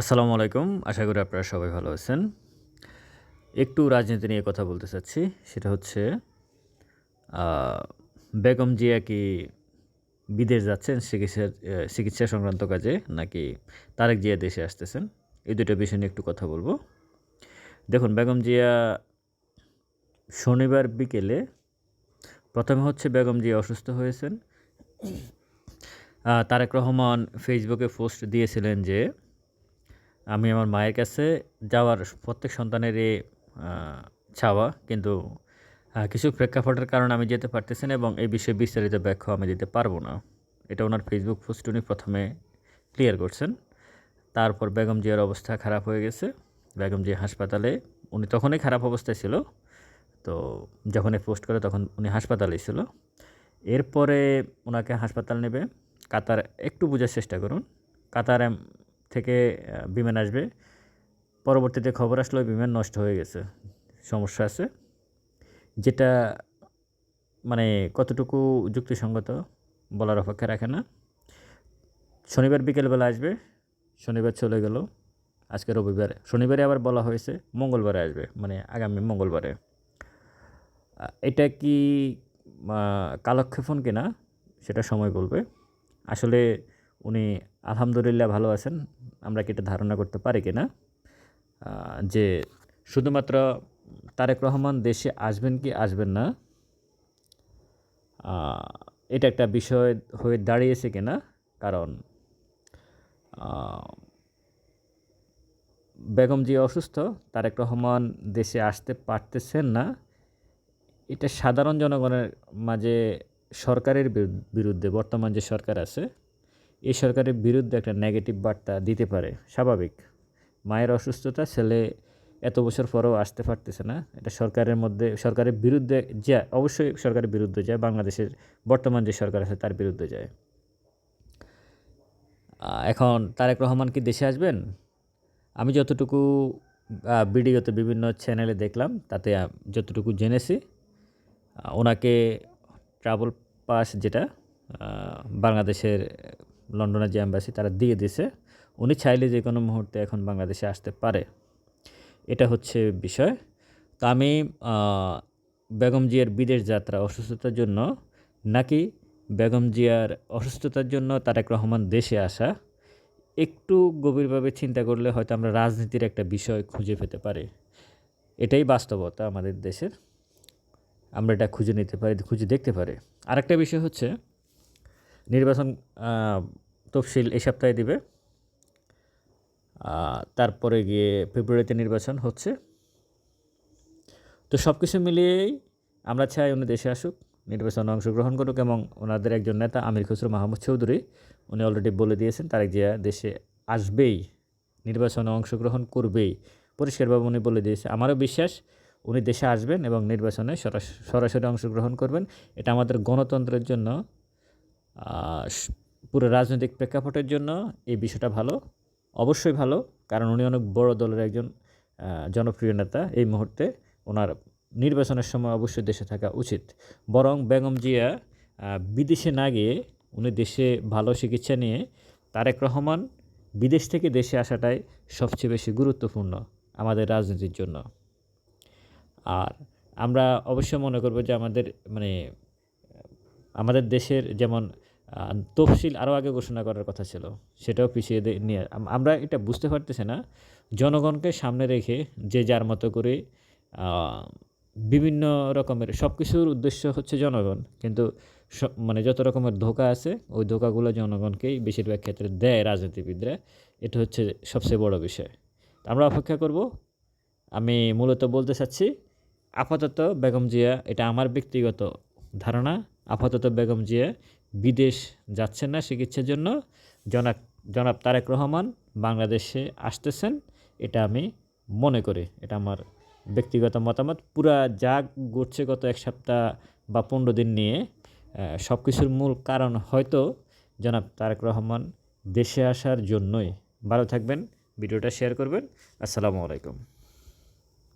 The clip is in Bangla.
আসসালামু আলাইকুম। আশা করি আপনারা সবাই ভালো আছেন। একটু রাজনীতি নিয়ে কথা বলতে চাচ্ছি। সেটা হচ্ছে বেগম জিয়া কি বিদেশ যাচ্ছেন চিকিৎসা চিকিৎসা সংক্রান্ত কাজে, নাকি তারেক জিয়া দেশে আসতেছেন? এই দুটো বিষয় নিয়ে একটু কথা বলব। দেখুন, বেগম জিয়া শনিবার বিকেলে প্রথমে হচ্ছে বেগম জিয়া অসুস্থ হয়েছেন। তারেক রহমান ফেসবুকে পোস্ট দিয়েছিলেন যে আমি আমার মায়ের কাছে যাওয়ার প্রত্যেক সন্তানেরই আহ, চাওয়া। কিন্তু কিছু প্রেক্ষাপটের কারণে আমি যেতে পারতেছি না এবং এই বিষয়ে বিস্তারিত ব্যাখ্যা আমি দিতে পারব না। এটা ওনার ফেসবুক পোস্ট উনি প্রথমে ক্লিয়ার করছেন। তারপর বেগম জিয়ার অবস্থা খারাপ হয়ে গেছে। বেগম জিয়া হাসপাতালে উনি তখনই খারাপ অবস্থায় ছিল। তো যখন এই পোস্ট করে তখন উনি হাসপাতালেই ছিল। এরপরে ওনাকে হাসপাতাল নেবে। কাতার একটু বোঝার চেষ্টা করুন। কাতার থেকে বিমান আসবে। পরবর্তীতে খবর আসলো, বিমান নষ্ট হয়ে গেছে। সমস্যা আছে। যেটা মানে কতটুকু যুক্তিসঙ্গত বলার অপেক্ষা রাখে না। শনিবার বিকেলবেলা আসবে। শনিবার চলে গেল। আজকে রবিবার। শনিবারে আবার বলা হয়েছে, মঙ্গলবারে আসবে। মানে আগামী মঙ্গলবারে। এটা কি কালক্ষেপণ কিনা, সেটা সময় বলবে। আসলে উনি আলহামদুলিল্লাহ ভালো আছেন। আমরা কি এটা ধারণা করতে পারি কি না যে শুধুমাত্র তারেক রহমান দেশে আসবেন কি আসবেন না এটা একটা বিষয় হয়ে দাঁড়িয়েছে কিনা? কারণ বেগম জি অসুস্থ, তারেক রহমান দেশে আসতে পারতেছেন না। এটা সাধারণ জনগণের মাঝে সরকারের বিরুদ্ধে, বর্তমান যে সরকার আছে এই সরকারের বিরুদ্ধে একটা নেগেটিভ বার্তা দিতে পারে, স্বাভাবিক। মায়ের অসুস্থতা, ছেলে এত বছর পরেও আসতে পারতেছে না। এটা সরকারের মধ্যে, সরকারের বিরুদ্ধে যায়, অবশ্যই সরকারের বিরুদ্ধে যায়, বাংলাদেশের বর্তমান যে সরকার আছে তার বিরুদ্ধে যায়। এখন তারেক রহমান কি দেশে আসবেন? আমি যতটুকু ভিডিওতে বিভিন্ন চ্যানেলে দেখলাম, তাতে যতটুকু জেনেছি ওনাকে ট্রাভেল পাস যেটা বাংলাদেশের লন্ডনের যে অ্যাম্বাসি তারা দিয়ে দিছে, উনি চাইলে যে কোনো মুহূর্তে এখন বাংলাদেশে আসতে পারে। এটা হচ্ছে বিষয়। তা আমি বেগম জিয়ার বিদেশ যাত্রা অসুস্থতার জন্য নাকি বেগম জিয়ার অসুস্থতার জন্য তারেক রহমান দেশে আসা? একটু গভীরভাবে চিন্তা করলে হয়তো আমরা রাজনীতির একটা বিষয় খুঁজে পেতে পারি। এটাই বাস্তবতা আমাদের দেশের। আমরা এটা খুঁজে নিতে পারি, খুঁজে দেখতে পারি। আরেকটা বিষয় হচ্ছে নির্বাচন তফসিল এই সপ্তাহে দিবে। তারপরে গিয়ে ফেব্রুয়ারিতে নির্বাচন হচ্ছে। তো সব কিছু মিলিয়েই আমরা চাই উনি দেশে আসুক, নির্বাচনে অংশগ্রহণ করুক এবং ওনাদের একজন নেতা আমির খসরু মাহমুদ চৌধুরী, উনি অলরেডি বলে দিয়েছেন, তারেক জিয়া দেশে আসবেই, নির্বাচনে অংশগ্রহণ করবেই। পরিষ্কারভাবে উনি বলে দিয়েছে। আমারও বিশ্বাস, উনি দেশে আসবেন এবং নির্বাচনে সরাসরি অংশগ্রহণ করবেন। এটা আমাদের গণতন্ত্রের জন্য পুরো রাজনৈতিক প্রেক্ষাপটের জন্য এই বিষয়টা ভালো, অবশ্যই ভালো, কারণ উনি অনেক বড় দলের একজন জনপ্রিয় নেতা এই মুহূর্তে। ওনার নির্বাচনের সময় অবশ্যই দেশে থাকা উচিত। বরং বেগম জিয়া বিদেশে না গিয়ে উনি দেশে ভালো চিকিৎসা নিয়ে তারেক রহমান বিদেশ থেকে দেশে আসাটাই সবচেয়ে বেশি গুরুত্বপূর্ণ আমাদের রাজনীতির জন্য। আর আমরা অবশ্যই মনে করব যে আমাদের মানে আমাদের দেশের যেমন তফসিল আরও আগে ঘোষণা করার কথা ছিল, সেটাও পিছিয়ে নিয়ে আমরা এটা বুঝতে পারতেছি না। জনগণকে সামনে রেখে যে যার মতো করে বিভিন্ন রকমের সব কিছুর উদ্দেশ্য হচ্ছে জনগণ, কিন্তু মানে যত রকমের ধোকা আছে, ওই ধোকাগুলো জনগণকেই বেশিরভাগ ক্ষেত্রে দেয় রাজনীতিবিদরা। এটা হচ্ছে সবচেয়ে বড় বিষয়। আমরা অপেক্ষা করব। আমি মূলত বলতে চাচ্ছি, আপাতত বেগম জিয়া, এটা আমার ব্যক্তিগত ধারণা। আপাতত বেগম জিয়া বিদেশ যাচ্ছেন না চিকিৎসার জন্য। জনাব জনাব তারেক রহমান বাংলাদেশে আসতেছেন, এটা আমি মনে করি। এটা আমার ব্যক্তিগত মতামত। পুরা যা ঘটছে গত এক সপ্তাহ বা পনেরো দিন নিয়ে। সব কিছুর মূল কারণ হয়তো জনাব তারেক রহমান দেশে আসার জন্যই। ভালো থাকবেন, ভিডিওটা শেয়ার করবেন। আসসালামু আলাইকুম।